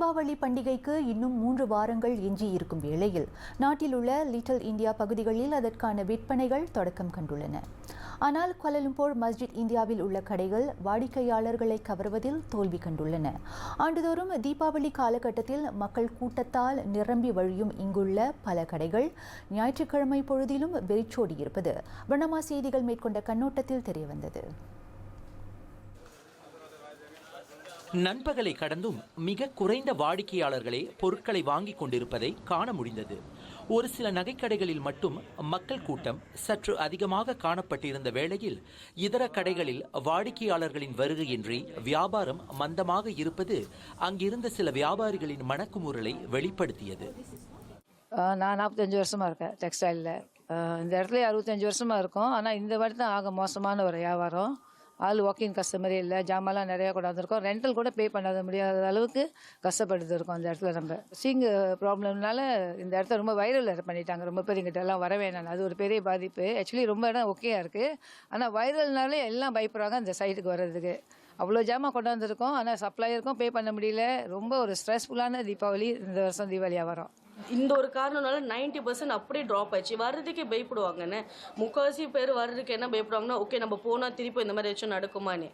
தீபாவளி பண்டிகைக்கு இன்னும் மூன்று வாரங்கள் எஞ்சியிருக்கும் வேளையில் நாட்டில் உள்ள லிட்டில் இந்தியா பகுதிகளில் அதற்கான விற்பனைகள் தொடக்கம் கண்டுள்ளன. ஆனால் கொலலும்போர் மஸ்ஜித் இந்தியாவில் உள்ள கடைகள் வாடிக்கையாளர்களை கவர்வதில் தோல்வி கண்டுள்ளன. ஆண்டுதோறும் தீபாவளி காலகட்டத்தில் மக்கள் கூட்டத்தால் நிரம்பி வழியும் இங்குள்ள பல கடைகள் ஞாயிற்றுக்கிழமை பொழுதிலும் வெறிச்சோடியிருப்பது வண்ணமா செய்திகள் மேற்கொண்ட கண்ணோட்டத்தில் தெரியவந்தது. நண்பகலை கடந்தும் மிக குறைந்த வாடிக்கையாளர்களே பொருட்களை வாங்கிக் கொண்டிருப்பதை காண முடிந்தது. ஒரு சில நகைக்கடைகளில் மட்டும் மக்கள் கூட்டம் சற்று அதிகமாக காணப்பட்டிருந்த வேளையில் இதர கடைகளில் வாடிக்கையாளர்களின் வருகையின்றி வியாபாரம் மந்தமாக இருப்பது அங்கிருந்த சில வியாபாரிகளின் மனக்குமுறலை வெளிப்படுத்தியது. நான் நாற்பத்தஞ்சு வருஷமா இருக்கேன் டெக்ஸ்டைலில் இந்த இடத்துல அறுபத்தஞ்சு வருஷமா இருக்கும். ஆனால் இந்த வாட்டி தான் ஆக மோசமான ஒரு வியாபாரம். ஆள் வாக்கிங் கஸ்டமரே இல்லை ஜாமான்லாம் நிறையா கொண்டாந்துருக்கோம் ரெண்டல் கூட பே பண்ணாத முடியாத அளவுக்கு கஷ்டப்பட்டு இருக்கோம் அந்த இடத்துல நம்ம. சீங்கு ப்ராப்ளம்னால இந்த இடத்த ரொம்ப வைரல் பண்ணிட்டாங்க. ரொம்ப பேர் இங்கிட்ட எல்லாம் வர வேணாம். அது ஒரு பெரிய பாதிப்பு. ஆக்சுவலி ரொம்ப இடம் ஓகேயா இருக்குது ஆனால் வைரல்னாலே எல்லாம் பயப்படுறாங்க அந்த சைட்டுக்கு வர்றதுக்கு. அவ்வளோ ஜாமான் கொண்டாந்துருக்கோம் ஆனால் சப்ளையருக்கும் பே பண்ண முடியல. ரொம்ப ஒரு ஸ்ட்ரெஸ்ஃபுல்லான தீபாவளி இந்த வருஷம் தீபாவளி வரும். இந்த ஒரு காரணம்னால நைன்டி பர்சன்ட் அப்படியே ட்ராப் ஆயிடுச்சு. வர்றதுக்கே பயப்படுவாங்கன்னு. முக்கால்வாசி பேர் வர்றதுக்கு என்ன பயப்படுவாங்கன்னா ஓகே நம்ம போனால் திருப்பி இந்த மாதிரி ஏதாச்சும் நடக்குமான்னு.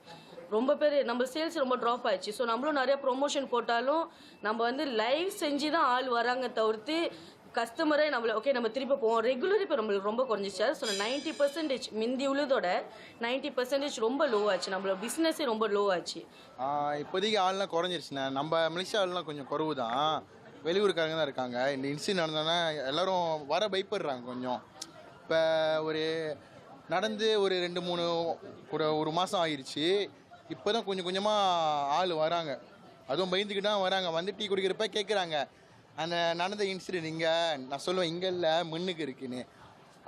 ரொம்ப பேர் நம்ம சேல்ஸ் ரொம்ப ட்ராப் ஆயிடுச்சு. ஸோ நம்மளும் நிறைய ப்ரொமோஷன் போட்டாலும் நம்ம வந்து லைவ் செஞ்சு தான் ஆள் வராங்க தவிர்த்து கஸ்டமரே நம்மள ஓகே நம்ம திருப்பி போவோம். ரெகுலர் இப்போ நம்மளுக்கு ரொம்ப குறைஞ்சிச்சு. ஸோ நைன்ட்டி பர்சன்டேஜ் மிந்தி உள்ளதோட நைன்ட்டி பர்சன்டேஜ் ரொம்ப லோ ஆச்சு. நம்மளோட பிஸ்னஸே ரொம்ப லோ ஆச்சு. இப்போதைக்கு ஆள்லாம் குறைஞ்சிருச்சுண்ணே. நம்ம மலேசியா ஆள்லாம் கொஞ்சம் குறவு தான் வெளியூருக்காரங்க தான் இருக்காங்க. இந்த இன்சிடென்ட் நடந்தோன்னா எல்லாரும் வர பயப்படுறாங்க கொஞ்சம். இப்போ ஒரு நடந்து ஒரு ரெண்டு மூணு கூட ஒரு மாதம் ஆயிடுச்சு இப்போ தான் கொஞ்சம் கொஞ்சமாக ஆள் வராங்க. அதுவும் பயந்துக்கிட்டு தான் வராங்க. வந்து டீ குடிக்கிறப்ப கேட்குறாங்க அந்த நடந்த இன்சிடென்ட் இங்கே நான் சொல்லுவேன் இங்கே இல்லை மண்ணுக்கு இருக்குன்னு.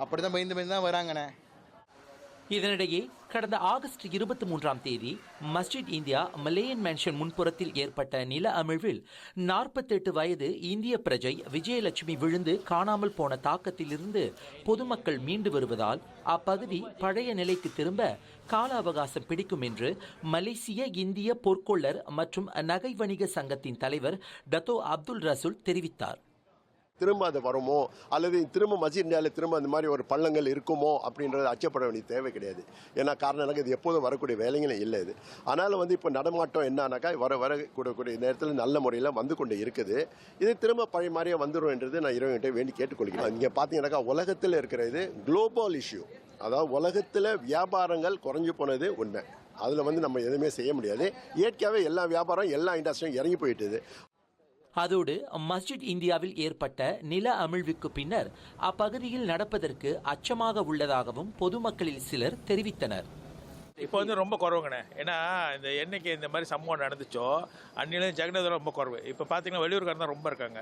அப்படி தான் பயந்து பயந்து தான் வராங்கண்ணே. இதனிடையே கடந்த ஆகஸ்ட் இருபத்தி மூன்றாம் தேதி மஸ்ஜித் இந்தியா மலேயன் மேன்ஷன் முன்புறத்தில் ஏற்பட்ட நில அமிழ்வில் நாற்பத்தெட்டு வயது இந்திய பிரஜை விஜயலட்சுமி விழுந்து காணாமல் போன தாக்கத்திலிருந்து பொதுமக்கள் மீண்டு வருவதால் அப்பகுதி பழைய நிலைக்கு திரும்ப கால அவகாசம் பிடிக்கும் என்று மலேசிய இந்திய பொற்கொள்ளர் மற்றும் நகை வணிக சங்கத்தின் தலைவர் டத்தோ அப்துல் ரசூல் தெரிவித்தார். திரும்ப அது வருமோ? அல்லது திரும்ப மஸ்ஜித் இந்தியாவில் திரும்ப அந்த மாதிரி ஒரு பள்ளங்கள் இருக்குமோ? அப்படின்றது அச்சப்பட வேண்டிய தேவை கிடையாது. ஏன்னா காரணம் எனக்கு இது எப்போதும் வரக்கூடிய வேலைங்களும் இல்லை இது. ஆனாலும் வந்து இப்போ நடமாட்டம் என்னன்னாக்கா வர வரக்கூடக்கூடிய நேரத்தில் நல்ல முறையில் வந்து கொண்டு இருக்குது. இது திரும்ப பழைய மாதிரியே வந்துடும் என்றது நான் இறைவன்கிட்ட வேண்டி கேட்டுக்கொள்கிறேன். இங்கே பார்த்தீங்கன்னாக்கா உலகத்தில் இருக்கிற இது குளோபல் இஷ்யூ அதாவது உலகத்தில் வியாபாரங்கள் குறைஞ்சு போனது உண்மை. அதில் வந்து நம்ம எதுவுமே செய்ய முடியாது. இயற்கையாகவே எல்லா வியாபாரம் எல்லா இண்டஸ்ட்ரியும் இறங்கி போயிட்டுது. அதோடு மஸ்ஜித் இந்தியாவில் ஏற்பட்ட நில அமிழ்வுக்கு பின்னர் அப்பகுதியில் நடப்பதற்கு அச்சமாக உள்ளதாகவும் பொதுமக்களில் சிலர் தெரிவித்தனர். இப்போ வந்து ரொம்ப குறவுங்கண்ணே. ஏன்னா இந்த என்னைக்கு இந்த மாதிரி சம்பவம் நடந்துச்சோ அன்னிலும் ஜெகநாதன் ரொம்ப குறவு. இப்போ பார்த்தீங்கன்னா வெளியூர்காரங்க தான் ரொம்ப இருக்காங்க.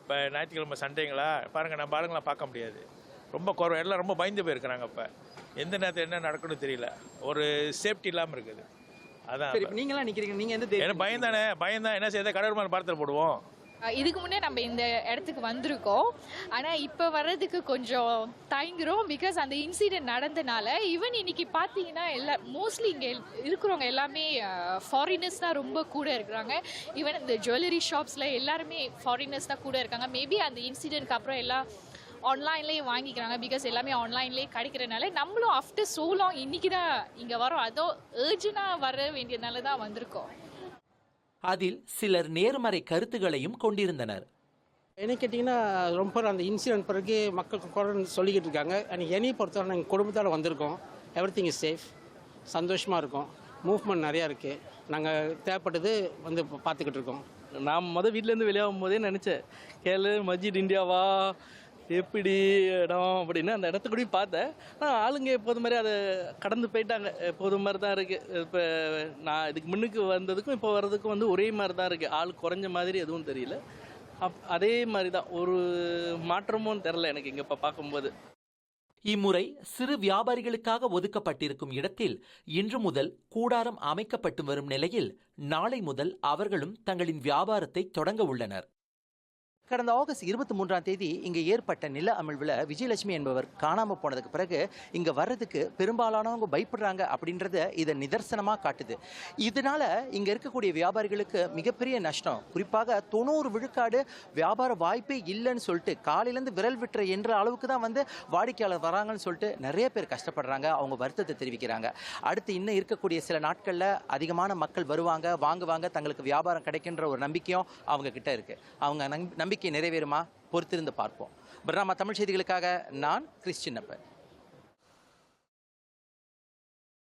இப்போ ஞாயிற்றுக்கிழமை சண்டேங்களா? பாருங்கள் நம்ம ஆளுங்களாம் பார்க்க முடியாது. ரொம்ப குறவு. எல்லாம் ரொம்ப பயந்து போயிருக்கிறாங்க இப்போ. எந்த நேரத்தில் என்ன நடக்குன்னு தெரியல. ஒரு சேஃப்டி இல்லாமல் இருக்குது. அதான் சரி இப்ப நீங்களாம் நிக்கிறீங்க நீங்க எந்த தேதி ஏன்னா பயந்தானே பயந்தான் என்ன செய்ய கடவுள் பார்த்து போடுவோம். இதுக்கு முன்னே நம்ம இந்த இடத்துக்கு வந்திருக்கோம். ஆனால் இப்போ வர்றதுக்கு கொஞ்சம் தயங்குறோம் பிகாஸ் அந்த இன்சிடென்ட் நடந்தனால ஈவன் இன்னைக்கு பார்த்தீங்கன்னா எல்லா மோஸ்ட்லி இங்கே இருக்கிறவங்க எல்லாமே ஃபாரினர்ஸ் தான் ரொம்ப கூட இருக்கிறாங்க. ஈவன் இந்த ஜுவல்லரி ஷாப்ஸில் எல்லாருமே ஃபாரினர்ஸ் தான் கூட இருக்காங்க. மேபி அந்த இன்சிடென்ட்க்கு அப்புறம் எல்லாம் ஆன்லைன்லேயே வாங்கிக்கிறாங்க. பிகாஸ் எல்லாமே ஆன்லைன்லேயே கிடைக்கிறனால நம்மளும் ஆஃப்டர் so long இன்னைக்கு தான் இங்கே வரோம் அதோ ஏர்ஜென்ட்டாக வர வேண்டியதுனால தான் வந்திருக்கோம். அதில் சிலர் நேர்மறை கருத்துகளையும் கொண்டிருந்தனர். என்ன கேட்டிங்கன்னா ரொம்ப அந்த இன்சிடென்ட் பிறகு மக்கள் குறைன்னு சொல்லிக்கிட்டு இருக்காங்க. அண்ட் என்னையை பொறுத்தவரை நாங்கள் குடும்பத்தோட வந்திருக்கோம். எவ்ரி திங் இஸ் சேஃப் சந்தோஷமாக இருக்கும். மூவ்மெண்ட் நிறையா இருக்குது நாங்கள் தேவைப்பட்டது வந்து பார்த்துக்கிட்டு இருக்கோம். நான் மொதல் வீட்டிலேருந்து வெளியாகும் போதே நினச்சேன். கேளு மஸ்ஜித் இந்தியாவா? எப்படி இடம் அப்படின்னு அந்த இடத்த பார்த்தேன். ஆனால் ஆளுங்க எப்போது மாதிரி அதை கடந்து போயிட்டாங்க. எப்போது மாதிரி தான் இருக்குது இப்போ நான் இதுக்கு முன்னுக்கு வந்ததுக்கும் இப்போ வர்றதுக்கும் வந்து ஒரே மாதிரி தான் இருக்குது ஆள் குறைஞ்ச மாதிரி எதுவும் தெரியல. அப் அதே மாதிரி தான். ஒரு மாற்றமும் தெரில எனக்கு இங்கே இப்போ பார்க்கும்போது. இம்முறை சிறு வியாபாரிகளுக்காக ஒதுக்கப்பட்டிருக்கும் இடத்தில் இன்று முதல் கூடாரம் அமைக்கப்பட்டு வரும் நிலையில் நாளை முதல் அவர்களும் தங்களின் வியாபாரத்தை தொடங்க உள்ளனர். கடந்த ஆகஸ்ட் இருபத்தி மூன்றாம் தேதி இங்கே ஏற்பட்ட நில அமிழ்வில் விஜயலட்சுமி என்பவர் காணாமல் போனதுக்கு பிறகு இங்கே வர்றதுக்கு பெரும்பாலானவங்க பயப்படுறாங்க அப்படின்றத இதை நிதர்சனமாக காட்டுது. இதனால இங்கே இருக்கக்கூடிய வியாபாரிகளுக்கு மிகப்பெரிய நஷ்டம். குறிப்பாக தொண்ணூறு விழுக்காடு வியாபார வாய்ப்பே இல்லைன்னு சொல்லிட்டு காலையிலேருந்து விரல் விட்டுற என்ற அளவுக்கு தான் வந்து வாடிக்கையாளர் வராங்கன்னு சொல்லிட்டு நிறைய பேர் கஷ்டப்படுறாங்க. அவங்க வருத்தத்தை தெரிவிக்கிறாங்க. அடுத்து இன்னும் இருக்கக்கூடிய சில நாட்களில் அதிகமான மக்கள் வருவாங்க வாங்குவாங்க தங்களுக்கு வியாபாரம் கிடைக்கின்ற ஒரு நம்பிக்கையும் அவங்க கிட்ட இருக்கு. அவங்க நம்பி- நம்பிக்கை நிறைவேறுமா? பொறுத்திருந்து பார்ப்போம். பர்னாமா தமிழ் செய்திகளுக்காக நான் கிறிஸ்டின் சின்னப்பன்.